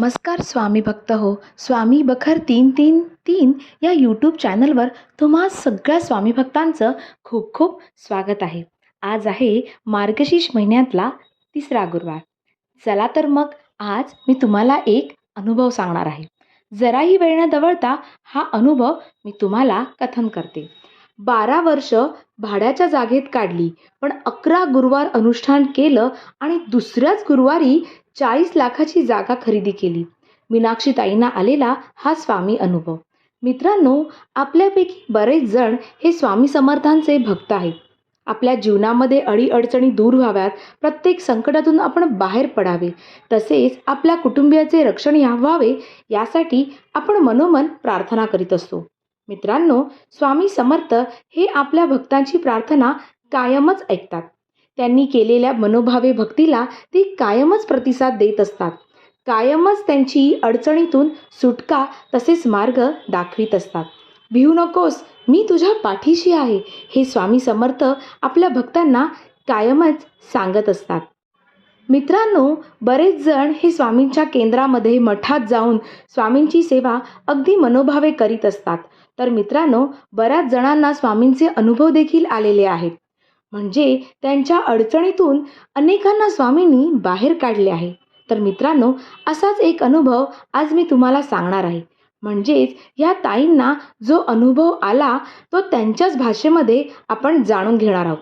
नमस्कार स्वामी भक्त हो. स्वामी बखर तीन तीन तीन या यूट्यूब चॅनलवर तुम्हा सगळ्या स्वामी भक्तांचं खूप खूप स्वागत आहे. आज आहे मार्गशीर्ष महिन्यातला तिसरा गुरुवार. चला तर मग आज मी तुम्हाला एक अनुभव सांगणार आहे. जराही वेळ न दवळता हा अनुभव मी तुम्हाला कथन करते. बारा वर्ष भाड्याच्या जागेत काढली. पण अकरा गुरुवार अनुष्ठान केलं आणि दुसऱ्याच गुरुवारी चाळीस लाखाची जागा खरेदी केली. मीनाक्षी ताईंना आलेला हा स्वामी अनुभव. मित्रांनो आपल्यापैकी बरेच जण हे स्वामी समर्थांचे भक्त आहेत. आपल्या जीवनामध्ये अडीअडचणी दूर व्हाव्यात. प्रत्येक संकटातून आपण बाहेर पडावे. तसेच आपल्या कुटुंबियाचे रक्षण व्हावे यासाठी आपण मनोमन प्रार्थना करीत असतो. मित्रांनो स्वामी समर्थ हे आपल्या भक्तांची प्रार्थना कायमच ऐकतात. त्यांनी केलेल्या मनोभावे भक्तीला ते कायमच प्रतिसाद देत असतात. कायमच त्यांची अडचणीतून सुटका तसेच मार्ग दाखवित असतात. भिवू नकोस मी तुझ्या पाठीशी आहे हे स्वामी समर्थ आपल्या भक्तांना कायमच सांगत असतात. मित्रांनो बरेच जण हे स्वामींच्या केंद्रामध्ये मठात जाऊन स्वामींची सेवा अगदी मनोभावे करीत असतात. तर मित्रांनो बऱ्याच जणांना स्वामींचे अनुभव देखील आलेले आहेत. म्हणजे त्यांच्या अडचणीतून अनेकांना स्वामींनी बाहेर काढले आहे. तर मित्रांनो असाच एक अनुभव आज मी तुम्हाला सांगणार आहे. म्हणजेच या ताईंना जो अनुभव आला तो त्यांच्याच भाषेमध्ये आपण जाणून घेणार आहोत.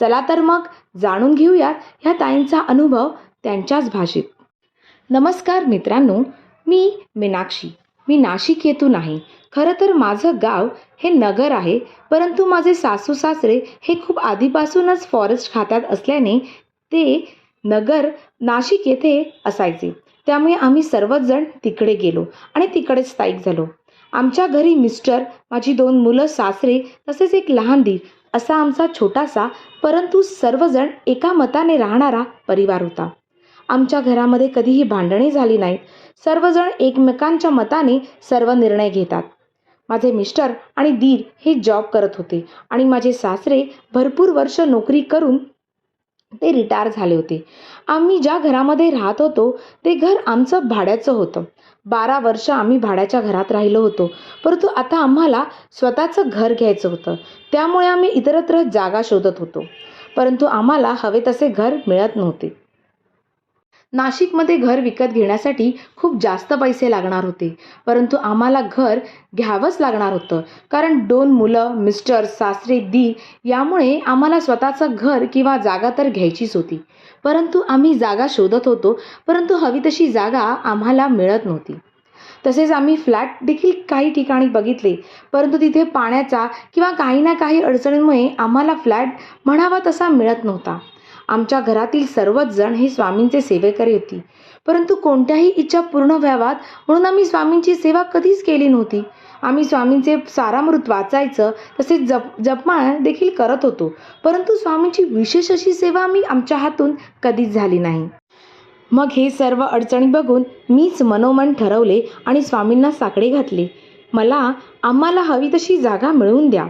चला तर मग जाणून घेऊयात ह्या ताईंचा अनुभव त्यांच्याच भाषेत. नमस्कार मित्रांनो मी मीनाक्षी. मी नाशिक येथून आहे खरं तर माझं गाव हे नगर आहे परंतु माझे सासू सासरे हे खूप आधीपासूनच फॉरेस्ट खात्यात असल्याने ते नगर नाशिक येथे असायचे. त्यामुळे आम्ही सर्वच जण तिकडे गेलो आणि तिकडेच स्थायिक झालो. आमच्या घरी मिस्टर माझी दोन मुलं सासरे तसेच एक लहान दीर असा आमचा छोटासा परंतु सर्वजण एका मताने राहणारा परिवार होता. आमच्या घरामध्ये कधीही भांडणे झाली नाहीत. सर्वजण एकमेकांच्या मताने सर्व निर्णय घेतात. माझे मिस्टर आणि दीर हे जॉब करत होते आणि माझे सासरे भरपूर वर्ष नोकरी करून ते रिटायर झाले होते. आम्ही ज्या घरामध्ये राहत होतो ते घर आमचं भाड्याचं होतं. बारा वर्ष आम्ही भाड्याच्या घरात राहिलो होतो परंतु आता आम्हाला स्वतःचं घर घ्यायचं होतं. त्यामुळे आम्ही इतरत्र जागा शोधत होतो. परंतु आम्हाला हवे तसे घर मिळत नव्हते. नाशिकमध्ये घर विकत घेण्यासाठी खूप जास्त पैसे लागणार होते. परंतु आम्हाला घर घ्यावंच लागणार होतं. कारण दोन मुलं मिस्टर सासरे दी यामुळे आम्हाला स्वतःचं घर किंवा जागा तर घ्यायचीच होती. परंतु आम्ही जागा शोधत होतो परंतु हवी तशी जागा आम्हाला मिळत नव्हती. तसेच आम्ही फ्लॅट देखील काही ठिकाणी बघितले परंतु तिथे पाण्याचा किंवा काही ना काही अडचणींमुळे आम्हाला फ्लॅट म्हणावा तसा मिळत नव्हता. आमच्या घरातील सर्वच जण हे स्वामींचे सेवेकरी होती. परंतु कोणत्याही इच्छा पूर्ण व्हाव्यात म्हणून आम्ही स्वामींची सेवा कधीच केली नव्हती. आम्ही स्वामींचे सारामृत वाचायचं तसेच जप जपमाळ देखील करत होतो. परंतु स्वामींची विशेष अशी सेवा आम्ही आमच्या हातून कधीच झाली नाही. मग हे सर्व अडचणी बघून मीच मनोमन ठरवले आणि स्वामींना साकडे घातले. मला आम्हाला हवी तशी जागा मिळवून द्या.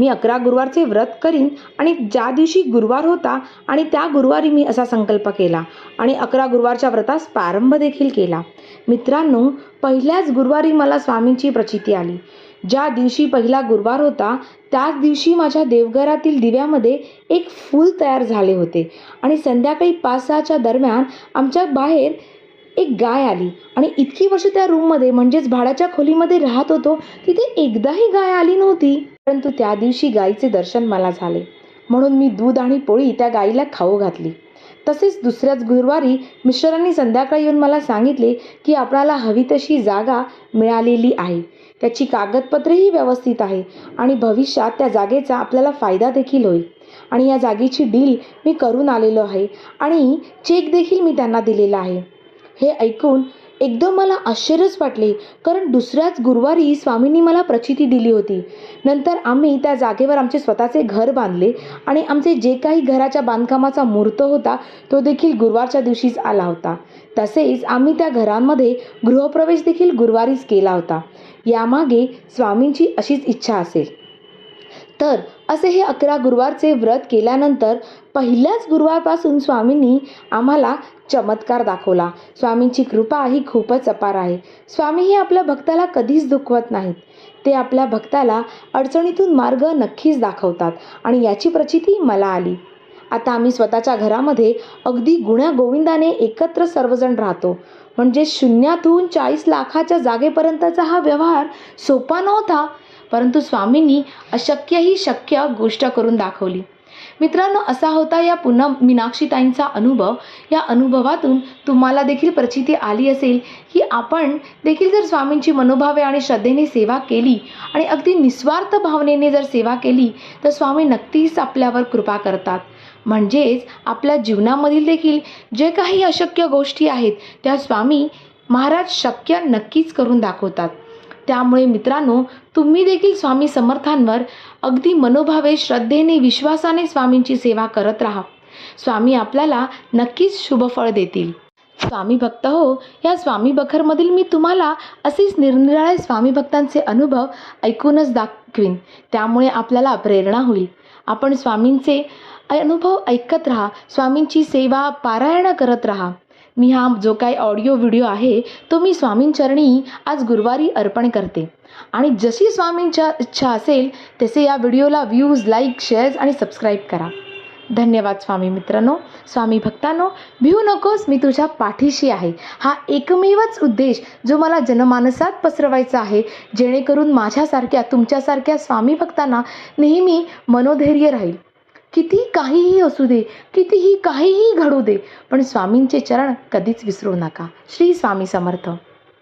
मी अकरा गुरुवारचे व्रत करीन आणि ज्या दिवशी गुरुवार होता आणि त्या गुरुवारी मी असा संकल्प केला आणि अकरा गुरुवारच्या व्रतास प्रारंभ देखील केला. मित्रांनो पहिल्याच गुरुवारी मला स्वामींची प्रचिती आली. ज्या दिवशी पहिला गुरुवार होता त्याच दिवशी माझ्या देवघरातील दिव्यामध्ये एक फूल तयार झाले होते आणि संध्याकाळी पाच सहाच्या दरम्यान आमच्या बाहेर एक गाय आली आणि इतकी वर्ष त्या रूममध्ये म्हणजेच भाड्याच्या खोलीमध्ये राहत होतो तिथे एकदाही गाय आली नव्हती. परंतु त्या दिवशी गायीचे दर्शन मला झाले. म्हणून मी दूध आणि पोळी त्या गायीला खाऊ घातली. तसेच दुसऱ्याच गुरुवारी मिस्टरांनी संध्याकाळी येऊन मला सांगितले की आपल्याला हवी तशी जागा मिळालेली आहे. त्याची कागदपत्रेही व्यवस्थित आहे आणि भविष्यात त्या जागेचा आपल्याला फायदा देखील होईल. आणि या जागेची डील मी करून आलेलो आहे आणि चेक देखील मी त्यांना दिलेला आहे. हे ऐकून एकदम मला आश्चर्यच वाटले कारण दुसऱ्याच गुरुवारी स्वामींनी मला प्रचिती दिली होती. नंतर आम्ही त्या जागेवर आमचे स्वतःचे घर बांधले आणि आमचे जे काही घराच्या बांधकामाचा मुहूर्त होता तो देखील गुरुवारच्या दिवशीच आला होता. तसेच आम्ही त्या घरांमध्ये गृहप्रवेश देखील गुरुवारीच केला होता. यामागे स्वामींची अशीच इच्छा असेल. तर असे हे अकरा गुरुवारचे व्रत केल्यानंतर पहिल्याच गुरुवारपासून स्वामींनी आम्हाला चमत्कार दाखवला. स्वामींची कृपा ही खूपच अपार आहे. स्वामी हे आपल्या भक्ताला कधीच दुखवत नाहीत. ते आपल्या भक्ताला अडचणीतून मार्ग नक्कीच दाखवतात आणि याची प्रचिती मला आली. आता आम्ही स्वतःच्या घरामध्ये अगदी गुण्या गोविंदाने एकत्र सर्वजण राहतो. म्हणजे शून्यातून चाळीस लाखाच्या जागेपर्यंतचा हा व्यवहार सोपा नव्हता. परंतु स्वामींनी अशक्य ही शक्य गोष्ट करून दाखवली. मित्रांनो असा होता या पुन्हा मीनाक्षीताईंचा अनुभव. या अनुभवातून तुम्हाला देखील प्रचिती आली असेल की आपण देखील जर स्वामींची मनोभावे आणि श्रद्धेने सेवा केली आणि अगदी निस्वार्थ भावनेने जर सेवा केली तर स्वामी नक्कीच आपल्यावर कृपा करतात. म्हणजेच आपल्या जीवनामधील देखील जे काही अशक्य गोष्टी आहेत त्या स्वामी महाराज शक्य नक्कीच करून दाखवतात. त्यामुळे मित्रांनो तुम्ही देखील स्वामी समर्थांवर अगदी मनोभावे श्रद्धेने विश्वासाने स्वामींची सेवा करत राहा. स्वामी आपल्याला नक्कीच शुभफळ देतील. स्वामी भक्त हो या स्वामी बखरमधील मी तुम्हाला असेच निरनिराळे स्वामी भक्तांचे अनुभव ऐकूनच दाखवीन. त्यामुळे आपल्याला प्रेरणा होईल. आपण स्वामींचे अनुभव ऐकत राहा स्वामींची सेवा पारायण करत राहा. मी हा जो काही ऑडिओ व्हिडिओ आहे तो मी स्वामींचरणी आज गुरुवारी अर्पण करते. आणि जशी स्वामींच्या इच्छा असेल तसे या व्हिडिओला व्ह्यूज लाईक शेअर्स आणि सबस्क्राईब करा. धन्यवाद स्वामी मित्रांनो स्वामी भक्तांनो भिऊ नकोस मी तुझ्या पाठीशी आहे. हा एकमेवच उद्देश जो मला जनमानसात पसरवायचा आहे जेणेकरून माझ्यासारख्या तुमच्यासारख्या स्वामी भक्तांना नेहमी मनोधैर्य राहील. किती काहीही असू दे कितीही काहीही घडू दे पण स्वामींचे चरण कधीच विसरू नका. श्री स्वामी समर्थ.